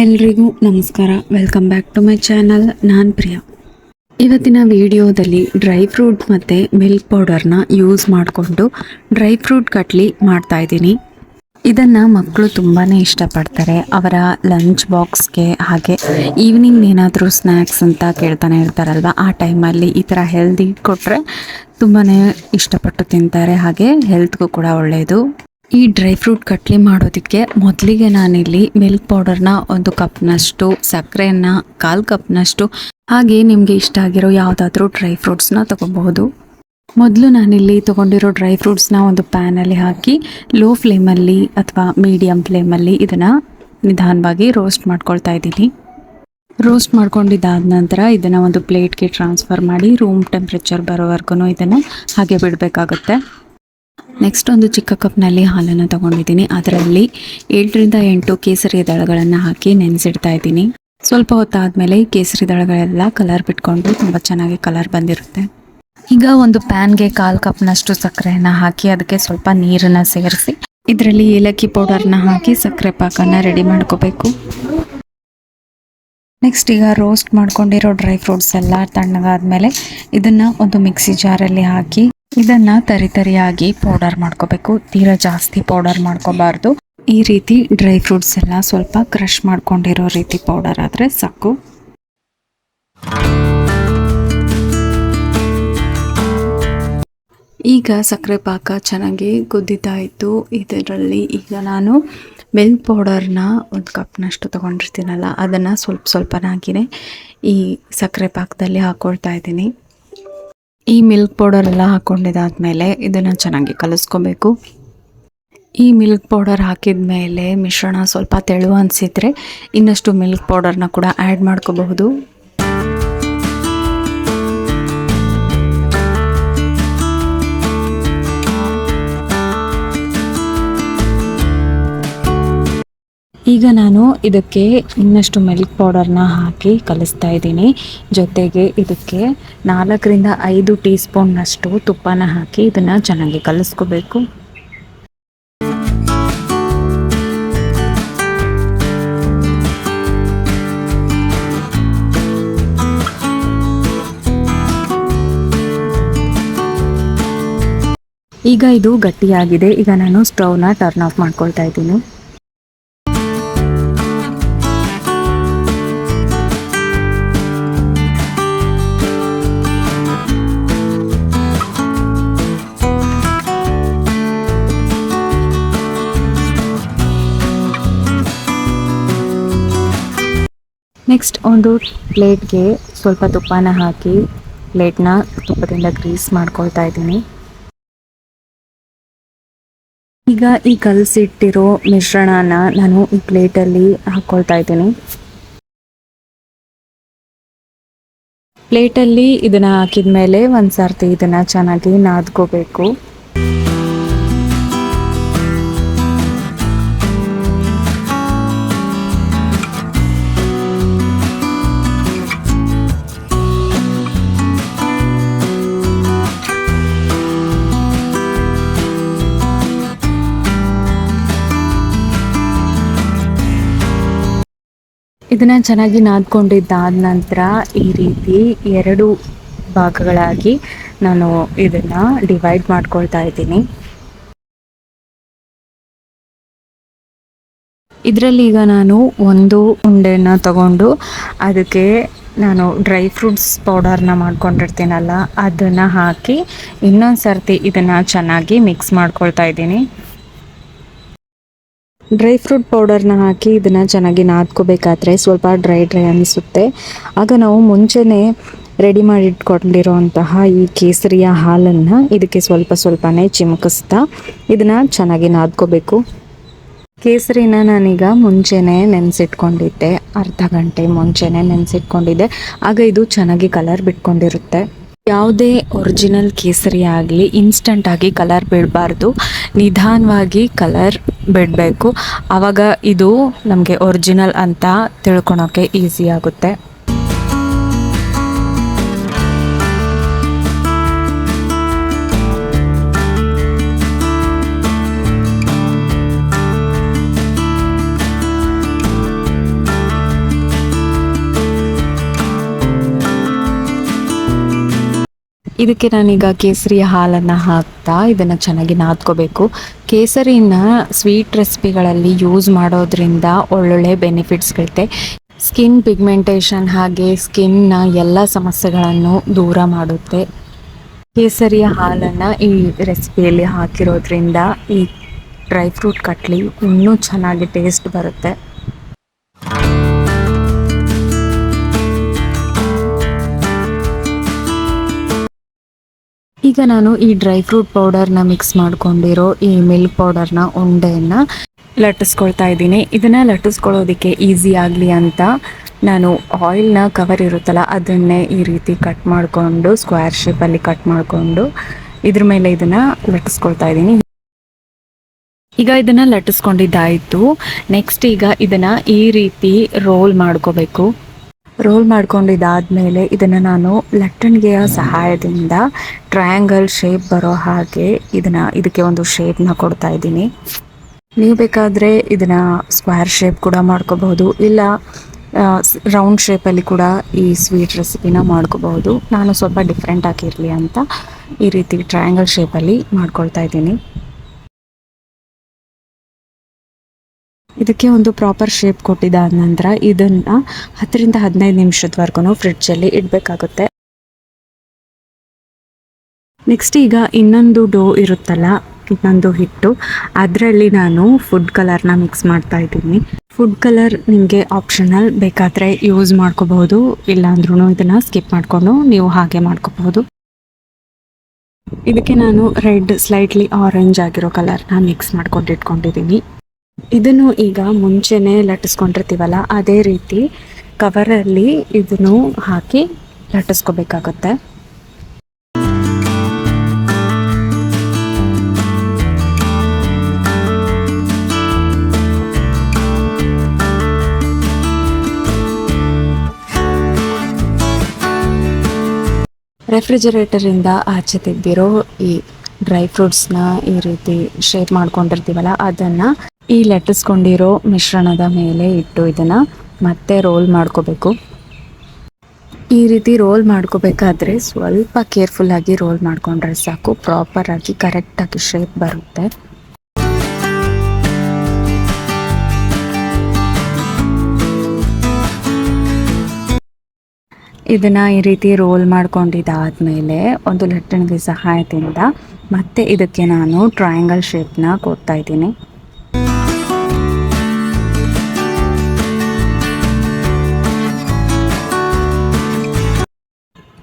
ಎಲ್ರಿಗೂ ನಮಸ್ಕಾರ. Welcome back to my channel ನಾನು ಪ್ರಿಯಾ. ಇವತ್ತಿನ ವಿಡಿಯೋದಲ್ಲಿ ಡ್ರೈ ಫ್ರೂಟ್ ಮತ್ತು ಮಿಲ್ಕ್ ಪೌಡರ್ನ ಯೂಸ್ ಮಾಡಿಕೊಂಡು ಡ್ರೈ ಫ್ರೂಟ್ ಕಟ್ಲಿ ಮಾಡ್ತಾ ಇದ್ದೀನಿ. ಇದನ್ನು ಮಕ್ಕಳು ತುಂಬಾ ಇಷ್ಟಪಡ್ತಾರೆ. ಅವರ ಲಂಚ್ ಬಾಕ್ಸ್ಗೆ ಹಾಗೆ ಈವ್ನಿಂಗ್ ಏನಾದರೂ ಸ್ನ್ಯಾಕ್ಸ್ ಅಂತ ಕೇಳ್ತಾನೆ ಇರ್ತಾರಲ್ವ, ಆ ಟೈಮಲ್ಲಿ ಈ ಥರ ಹೆಲ್ದಿ ಕೊಟ್ಟರೆ ತುಂಬಾ ಇಷ್ಟಪಟ್ಟು ತಿಂತಾರೆ. ಹಾಗೆ ಹೆಲ್ತ್ಗೂ ಕೂಡ ಒಳ್ಳೆಯದು ಈ ಡ್ರೈ ಫ್ರೂಟ್ ಕಟ್ಲಿ ಮಾಡೋದಕ್ಕೆ ಮೊದಲಿಗೆ ನಾನಿಲ್ಲಿ ಮಿಲ್ಕ್ ಪೌಡರ್ನ ಒಂದು ಕಪ್ನಷ್ಟು ಸಕ್ಕರೆನ ಕಾಲು ಕಪ್ನಷ್ಟು, ಹಾಗೆ ನಿಮಗೆ ಇಷ್ಟ ಆಗಿರೋ ಯಾವುದಾದ್ರೂ ಡ್ರೈ ಫ್ರೂಟ್ಸ್ನ ತಗೋಬಹುದು. ಮೊದಲು ನಾನಿಲ್ಲಿ ತೊಗೊಂಡಿರೋ ಡ್ರೈ ಫ್ರೂಟ್ಸ್ನ ಒಂದು ಪ್ಯಾನಲ್ಲಿ ಹಾಕಿ, ಲೋ ಫ್ಲೇಮಲ್ಲಿ ಅಥವಾ ಮೀಡಿಯಮ್ ಫ್ಲೇಮಲ್ಲಿ ಇದನ್ನು ನಿಧಾನವಾಗಿ ರೋಸ್ಟ್ ಮಾಡ್ಕೊಳ್ತಾ ಇದ್ದೀನಿ. ರೋಸ್ಟ್ ಮಾಡ್ಕೊಂಡಿದ್ದಾದ ನಂತರ ಇದನ್ನು ಒಂದು ಪ್ಲೇಟ್ಗೆ ಟ್ರಾನ್ಸ್ಫರ್ ಮಾಡಿ, ರೂಮ್ ಟೆಂಪ್ರೇಚರ್ ಬರೋವರೆಗೂ ಇದನ್ನು ಹಾಗೆ ಬಿಡಬೇಕಾಗುತ್ತೆ. ನೆಕ್ಸ್ಟ್ ಒಂದು ಚಿಕ್ಕ ಕಪ್ನಲ್ಲಿ ಹಾಲನ್ನು ತಗೊಂಡಿದ್ದೀನಿ. ಅದರಲ್ಲಿ ಏಳರಿಂದ ಎಂಟು ಕೇಸರಿ ದಳಗಳನ್ನು ಹಾಕಿ ನೆನೆಸಿಡ್ತಾ ಇದ್ದೀನಿ. ಸ್ವಲ್ಪ ಹೊತ್ತಾದಮೇಲೆ ಕೇಸರಿ ದಳಗಳೆಲ್ಲ ಕಲರ್ ಬಿಟ್ಕೊಂಡು ತುಂಬ ಚೆನ್ನಾಗಿ ಕಲರ್ ಬಂದಿರುತ್ತೆ. ಈಗ ಒಂದು ಪ್ಯಾನ್ಗೆ ಕಾಲು ಕಪ್ನಷ್ಟು ಸಕ್ಕರೆಯನ್ನು ಹಾಕಿ ಅದಕ್ಕೆ ಸ್ವಲ್ಪ ನೀರನ್ನು ಸೇರಿಸಿ, ಇದರಲ್ಲಿ ಏಲಕ್ಕಿ ಪೌಡರ್ನ ಹಾಕಿ ಸಕ್ಕರೆ ಪಾಕನ ರೆಡಿ ಮಾಡ್ಕೋಬೇಕು. ನೆಕ್ಸ್ಟ್ ಈಗ ರೋಸ್ಟ್ ಮಾಡ್ಕೊಂಡಿರೋ ಡ್ರೈ ಫ್ರೂಟ್ಸ್ ಎಲ್ಲ ತಣ್ಣಗಾದ್ಮೇಲೆ ಇದನ್ನು ಒಂದು ಮಿಕ್ಸಿ ಜಾರಲ್ಲಿ ಹಾಕಿ ಇದನ್ನ ತರಿ ತರಿಯಾಗಿ ಪೌಡರ್ ಮಾಡ್ಕೋಬೇಕು. ತೀರಾ ಜಾಸ್ತಿ ಪೌಡರ್ ಮಾಡ್ಕೋಬಾರ್ದು. ಈ ರೀತಿ ಡ್ರೈ ಫ್ರೂಟ್ಸ್ ಎಲ್ಲ ಸ್ವಲ್ಪ ಕ್ರಷ್ ಮಾಡ್ಕೊಂಡಿರೋ ರೀತಿ ಪೌಡರ್ ಆದ್ರೆ ಸಾಕು. ಈಗ ಸಕ್ಕರೆ ಪಾಕ ಚೆನ್ನಾಗಿ ಇತ್ತು ಇದರಲ್ಲಿ ಈಗ ನಾನು ಮಿಲ್ಕ್ ಪೌಡರ್ನ ಒಂದು ಕಪ್ನಷ್ಟು ತೊಗೊಂಡಿರ್ತೀನಲ್ಲ, ಅದನ್ನು ಸ್ವಲ್ಪ ಸ್ವಲ್ಪನಾಗಿಯೇ ಈ ಸಕ್ಕರೆ ಪಾಕದಲ್ಲಿ ಹಾಕ್ಕೊಳ್ತಾ ಇದ್ದೀನಿ. ಈ ಮಿಲ್ಕ್ ಪೌಡರ್ ಎಲ್ಲ ಹಾಕ್ಕೊಂಡಿದ್ದಾದ್ಮೇಲೆ ಇದನ್ನು ಚೆನ್ನಾಗಿ ಕಲಿಸ್ಕೋಬೇಕು. ಈ ಮಿಲ್ಕ್ ಪೌಡರ್ ಹಾಕಿದ ಮೇಲೆ ಮಿಶ್ರಣ ಸ್ವಲ್ಪ ತೆಳು ಅನಿಸಿದರೆ ಇನ್ನಷ್ಟು ಮಿಲ್ಕ್ ಪೌಡರ್ನ ಕೂಡ ಆ್ಯಡ್ ಮಾಡ್ಕೋಬಹುದು. ಈಗ ನಾನು ಇದಕ್ಕೆ ಇನ್ನಷ್ಟು ಮಿಲ್ಕ್ ಪೌಡರ್ನ ಹಾಕಿ ಕಲಿಸ್ತಾ ಇದ್ದೀನಿ. ಜೊತೆಗೆ ಇದಕ್ಕೆ ನಾಲ್ಕರಿಂದ ಐದು ಟೀ ಸ್ಪೂನ್ನಷ್ಟು ತುಪ್ಪನ ಹಾಕಿ ಇದನ್ನು ಚೆನ್ನಾಗಿ ಕಲಿಸ್ಕೋಬೇಕು. ಈಗ ಇದು ಗಟ್ಟಿಯಾಗಿದೆ. ಈಗ ನಾನು ಸ್ಟವ್ನ ಟರ್ನ್ ಆಫ್ ಮಾಡ್ಕೊಳ್ತಾ ಇದ್ದೀನಿ. ಒಂದು ಪ್ಲೇಟ್ಗೆ ಸ್ವಲ್ಪ ತುಪ್ಪನ ಹಾಕಿ ಪ್ಲೇಟ್ನ ತುಪ್ಪದಿಂದ ಗ್ರೀಸ್ ಮಾಡ್ಕೊಳ್ತಾ ಇದ್ದೀನಿ. ಈಗ ಈ ಕಲಸಿಟ್ಟಿರೋ ಮಿಶ್ರಣನ ನಾನು ಈ ಪ್ಲೇಟಲ್ಲಿ ಹಾಕ್ಕೊಳ್ತಾ ಇದ್ದೀನಿ. ಪ್ಲೇಟಲ್ಲಿ ಇದನ್ನ ಹಾಕಿದ ಮೇಲೆ ಒಂದು ಸರ್ತಿ ಇದನ್ನ ಚೆನ್ನಾಗಿ ನಾದ್ಕೋಬೇಕು. ಇದನ್ನ ಚೆನ್ನಾಗಿ ನಾದ್ಕೊಂಡಿದ್ದಾದ ನಂತರ ಈ ರೀತಿ ಎರಡು ಭಾಗಗಳಾಗಿ ನಾನು ಇದನ್ನ ಡಿವೈಡ್ ಮಾಡ್ಕೊಳ್ತಾ ಇದ್ದೀನಿ. ಇದರಲ್ಲಿ ಈಗ ನಾನು ಒಂದು ಉಂಡೆನ ತಗೊಂಡು ಅದಕ್ಕೆ ನಾನು ಡ್ರೈ ಫ್ರೂಟ್ಸ್ ಪೌಡರ್ನ ಮಾಡ್ಕೊಂಡಿರ್ತೀನಲ್ಲ, ಅದನ್ನು ಹಾಕಿ ಇನ್ನೊಂದು ಸರ್ತಿ ಇದನ್ನು ಚೆನ್ನಾಗಿ ಮಿಕ್ಸ್ ಮಾಡ್ಕೊಳ್ತಾ ಇದ್ದೀನಿ. ಡ್ರೈ ಫ್ರೂಟ್ ಪೌಡರ್ನ ಹಾಕಿ ಇದನ್ನು ಚೆನ್ನಾಗಿ ನಾದ್ಕೋಬೇಕಾದ್ರೆ ಸ್ವಲ್ಪ ಡ್ರೈ ಡ್ರೈ ಅನಿಸುತ್ತೆ. ಆಗ ನಾವು ಮುಂಚೆನೇ ರೆಡಿ ಮಾಡಿ ಇಟ್ಕೊಂಡಿರೋಂತಹ ಈ ಕೇಸರಿಯ ಹಾಲನ್ನು ಇದಕ್ಕೆ ಸ್ವಲ್ಪ ಸ್ವಲ್ಪನೇ ಚಿಮುಕಿಸ್ತಾ ಇದನ್ನು ಚೆನ್ನಾಗಿ ನಾದ್ಕೋಬೇಕು. ಕೇಸರಿನ ನಾನೀಗ ಮುಂಚೆನೇ ನೆನೆಸಿಟ್ಕೊಂಡಿದ್ದೆ. ಅರ್ಧ ಗಂಟೆ ಮುಂಚೆನೇ ನೆನೆಸಿಟ್ಕೊಂಡಿದ್ದೆ. ಆಗ ಇದು ಚೆನ್ನಾಗಿ ಕಲರ್ ಬಿಟ್ಕೊಂಡಿರುತ್ತೆ. ಯಾವುದೇ ಒರಿಜಿನಲ್ ಕೇಸರಿ ಆಗಲಿ ಇನ್ಸ್ಟಂಟಾಗಿ ಕಲರ್ ಬಿಡಬಾರ್ದು. ನಿಧಾನವಾಗಿ ಕಲರ್ ಬಿಡಬೇಕು. ಆವಾಗ ಇದು ನಮಗೆ ಒರಿಜಿನಲ್ ಅಂತ ತಿಳ್ಕೊಳೋಕ್ಕೆ ಈಸಿ ಆಗುತ್ತೆ. ಇದಕ್ಕೆ ನಾನೀಗ ಕೇಸರಿ ಹಾಲನ್ನು ಹಾಕ್ತಾ ಇದನ್ನು ಚೆನ್ನಾಗಿ ನಾದ್ಕೋಬೇಕು. ಕೇಸರಿನ ಸ್ವೀಟ್ ರೆಸಿಪಿಗಳಲ್ಲಿ ಯೂಸ್ ಮಾಡೋದ್ರಿಂದ ಒಳ್ಳೊಳ್ಳೆ ಬೆನಿಫಿಟ್ಸ್ಗಳಿದೆ ಸ್ಕಿನ್ ಪಿಗ್ಮೆಂಟೇಷನ್ ಹಾಗೆ ಸ್ಕಿನ್ನ ಎಲ್ಲ ಸಮಸ್ಯೆಗಳನ್ನು ದೂರ ಮಾಡುತ್ತೆ. ಕೇಸರಿಯ ಹಾಲನ್ನು ಈ ರೆಸಿಪಿಯಲ್ಲಿ ಹಾಕಿರೋದ್ರಿಂದ ಈ ಡ್ರೈ ಫ್ರೂಟ್ ಕಟ್ಲಿ ಇನ್ನೂ ಚೆನ್ನಾಗಿ ಟೇಸ್ಟ್ ಬರುತ್ತೆ. ಈಗ ನಾನು ಈ ಡ್ರೈ ಫ್ರೂಟ್ ಪೌಡರ್ನ ಮಿಕ್ಸ್ ಮಾಡ್ಕೊಂಡಿರೋ ಈ ಮಿಲ್ಕ್ ಪೌಡರ್ನ ಉಂಡೆಯನ್ನ ಲಟ್ಟಿಸ್ಕೊಳ್ತಾ ಇದ್ದೀನಿ. ಇದನ್ನ ಲಟ್ಟಿಸ್ಕೊಳ್ಳೋದಕ್ಕೆ ಈಸಿ ಆಗಲಿ ಅಂತ ನಾನು ಆಯಿಲ್ನ ಕವರ್ ಇರುತ್ತಲ್ಲ, ಅದನ್ನೇ ಈ ರೀತಿ ಕಟ್ ಮಾಡಿಕೊಂಡು ಸ್ಕ್ವೇರ್ ಶೇಪಲ್ಲಿ ಕಟ್ ಮಾಡಿಕೊಂಡು ಇದ್ರ ಮೇಲೆ ಇದನ್ನ ಲಟ್ಟಿಸ್ಕೊಳ್ತಾ ಇದ್ದೀನಿ. ಈಗ ಇದನ್ನ ಲಟ್ಟಿಸ್ಕೊಂಡಿದ್ದಾಯಿತು. ನೆಕ್ಸ್ಟ್ ಈಗ ಇದನ್ನ ಈ ರೀತಿ ರೋಲ್ ಮಾಡ್ಕೋಬೇಕು. ರೋಲ್ ಮಾಡ್ಕೊಂಡಿದ್ದಾದ್ಮೇಲೆ ಇದನ್ನು ನಾನು ಲಟ್ಟಣಿಗೆಯ ಸಹಾಯದಿಂದ ಟ್ರಯಾಂಗಲ್ ಶೇಪ್ ಬರೋ ಹಾಗೆ ಇದನ್ನು, ಇದಕ್ಕೆ ಒಂದು ಶೇಪ್ನ ಕೊಡ್ತಾ ಇದ್ದೀನಿ. ನೀವು ಬೇಕಾದರೆ ಇದನ್ನು ಸ್ಕ್ವೇರ್ ಶೇಪ್ ಕೂಡ ಮಾಡ್ಕೋಬಹುದು, ಇಲ್ಲ ರೌಂಡ್ ಶೇಪಲ್ಲಿ ಕೂಡ ಈ ಸ್ವೀಟ್ ರೆಸಿಪಿನ ಮಾಡ್ಕೋಬಹುದು. ನಾನು ಸ್ವಲ್ಪ ಡಿಫ್ರೆಂಟ್ ಆಗಿರಲಿ ಅಂತ ಈ ರೀತಿ ಟ್ರಯಾಂಗಲ್ ಶೇಪಲ್ಲಿ ಮಾಡ್ಕೊಳ್ತಾ ಇದ್ದೀನಿ. ಇದಕ್ಕೆ ಒಂದು ಪ್ರಾಪರ್ ಶೇಪ್ ಕೊಟ್ಟಿದ್ದಾದ ನಂತರ ಇದನ್ನ ಹತ್ತರಿಂದ ಹದಿನೈದು ನಿಮಿಷದವರೆಗೂ ಫ್ರಿಡ್ಜಲ್ಲಿ ಇಡಬೇಕಾಗುತ್ತೆ. ನೆಕ್ಸ್ಟ್ ಈಗ ಇನ್ನೊಂದು ಡೋ ಇರುತ್ತಲ್ಲ, ಇನ್ನೊಂದು ಹಿಟ್ಟು. ಅದರಲ್ಲಿ ನಾನು ಫುಡ್ ಕಲರ್ನ ಮಿಕ್ಸ್ ಮಾಡ್ತಾ ಇದ್ದೀನಿ. ಫುಡ್ ಕಲರ್ ನಿಮಗೆ ಆಪ್ಷನಲ್ ಬೇಕಾದರೆ ಯೂಸ್ ಮಾಡ್ಕೋಬಹುದು ಇಲ್ಲಾಂದ್ರೂ ಇದನ್ನು ಸ್ಕಿಪ್ ಮಾಡಿಕೊಂಡು ನೀವು ಹಾಗೆ ಮಾಡ್ಕೋಬಹುದು. ಇದಕ್ಕೆ ನಾನು ರೆಡ್ ಸ್ಲೈಟ್ಲಿ ಆರೆಂಜ್ ಆಗಿರೋ ಕಲರ್ನ ಮಿಕ್ಸ್ ಮಾಡ್ಕೊಂಡು ಇಟ್ಕೊಂಡಿದ್ದೀನಿ. ಇದನ್ನು ಈಗ ಮುಂಚೆನೆ ಲಟ್ಟಿಸ್ಕೊಂಡಿರ್ತೀವಲ್ಲ, ಅದೇ ರೀತಿ ಕವರಲ್ಲಿ ಇದನ್ನು ಹಾಕಿ ಲಟ್ಟಿಸ್ಕೋಬೇಕಾಗುತ್ತೆ. ರೆಫ್ರಿಜರೇಟರಿಂದ ಆಚೆ ತೆಗ್ದಿರೋ ಈ ಡ್ರೈ ಫ್ರೂಟ್ಸ್ನ ಈ ರೀತಿ ಶೇಪ್ ಮಾಡ್ಕೊಂಡಿರ್ತೀವಲ್ಲ, ಅದನ್ನು ಈ ಲಟ್ಟಿಸ್ಕೊಂಡಿರೋ ಮಿಶ್ರಣದ ಮೇಲೆ ಇಟ್ಟು ಇದನ್ನು ಮತ್ತೆ ರೋಲ್ ಮಾಡ್ಕೋಬೇಕು. ಈ ರೀತಿ ರೋಲ್ ಮಾಡ್ಕೋಬೇಕಾದ್ರೆ ಸ್ವಲ್ಪ ಕೇರ್ಫುಲ್ ಆಗಿ ರೋಲ್ ಮಾಡ್ಕೊಂಡ್ರೆ ಸಾಕು ಪ್ರಾಪರ್ ಆಗಿ ಕರೆಕ್ಟ್ ಆಗಿ ಶೇಪ್ ಬರುತ್ತೆ. ಇದನ್ನ ಈ ರೀತಿ ರೋಲ್ ಮಾಡ್ಕೊಂಡಿದ್ದಾದಮೇಲೆ ಒಂದು ಲಟ್ಟಣಿಗೆ ಸಹಾಯದಿಂದ ಮತ್ತೆ ಇದಕ್ಕೆ ನಾನು ಟ್ರಯಾಂಗಲ್ ಶೇಪ್ನ ಕೊಡ್ತಾ ಇದ್ದೀನಿ.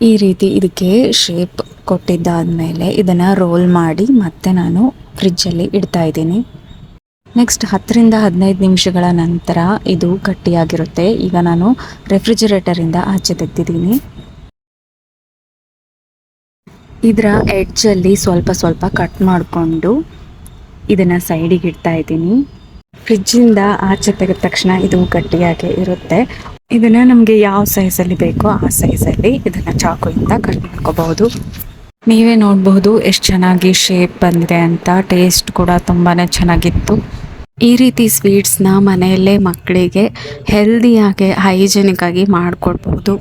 ಈ ರೀತಿ ಇದಕ್ಕೆ ಶೇಪ್ ಕೊಟ್ಟಿದ್ದಾದ್ಮೇಲೆ ಇದನ್ನ ರೋಲ್ ಮಾಡಿ ಮತ್ತೆ ನಾನು ಫ್ರಿಜ್ಜಲ್ಲಿ ಇಡ್ತಾ ಇದ್ದೀನಿ. ನೆಕ್ಸ್ಟ್ ಹತ್ತರಿಂದ ಹದಿನೈದು ನಿಮಿಷಗಳ ನಂತರ ಇದು ಗಟ್ಟಿಯಾಗಿರುತ್ತೆ. ಈಗ ನಾನು ರೆಫ್ರಿಜಿರೇಟರಿಂದ ಆಚೆ ತೆಗ್ದಿದ್ದೀನಿ. ಇದರ ಎಡ್ಜಲ್ಲಿ ಸ್ವಲ್ಪ ಸ್ವಲ್ಪ ಕಟ್ ಮಾಡಿಕೊಂಡು ಇದನ್ನು ಸೈಡಿಗೆ ಇಡ್ತಾ ಇದ್ದೀನಿ. ಫ್ರಿಜ್ಜಿಂದ ಆಚೆ ತೆಗೆದ ತಕ್ಷಣ ಇದು ಗಟ್ಟಿಯಾಗಿ ಇರುತ್ತೆ. ಇದನ್ನು ನಮಗೆ ಯಾವ ಸೈಜಲ್ಲಿ ಬೇಕೋ ಆ ಸೈಜಲ್ಲಿ ಇದನ್ನು ಚಾಕುಯಿಂದ ಕಟ್ ಮಾಡ್ಕೋಬಹುದು. ನೀವೇ ನೋಡಬಹುದು ಎಷ್ಟು ಚೆನ್ನಾಗಿ ಶೇಪ್ ಬಂದಿದೆ ಅಂತ. ಟೇಸ್ಟ್ ಕೂಡ ತುಂಬಾ ಚೆನ್ನಾಗಿತ್ತು. ಈ ರೀತಿ ಸ್ವೀಟ್ಸ್ನ ಮನೆಯಲ್ಲೇ ಮಕ್ಕಳಿಗೆ ಹೆಲ್ದಿಯಾಗಿ ಹೈಜೆನಿಕ್ ಆಗಿ ಮಾಡಿಕೊಡ್ಬೋದು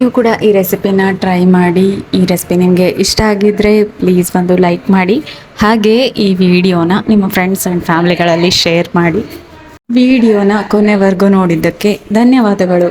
ನೀವು ಕೂಡ ಈ ರೆಸಿಪಿನ ಟ್ರೈ ಮಾಡಿ, ಈ ರೆಸಿಪಿ ನಿಮಗೆ ಇಷ್ಟ ಆಗಿದ್ರೆ ಪ್ಲೀಸ್ ಒಂದು ಲೈಕ್ ಮಾಡಿ. ಹಾಗೆ ಈ ವಿಡಿಯೋನ ನಿಮ್ಮ ಫ್ರೆಂಡ್ಸ್ ಆ್ಯಂಡ್ ಫ್ಯಾಮಿಲಿಗಳಲ್ಲಿ ಶೇರ್ ಮಾಡಿ. ವಿಡಿಯೋನ ಕೊನೆವರೆಗೂ ನೋಡಿದ್ದಕ್ಕೆ ಧನ್ಯವಾದಗಳು.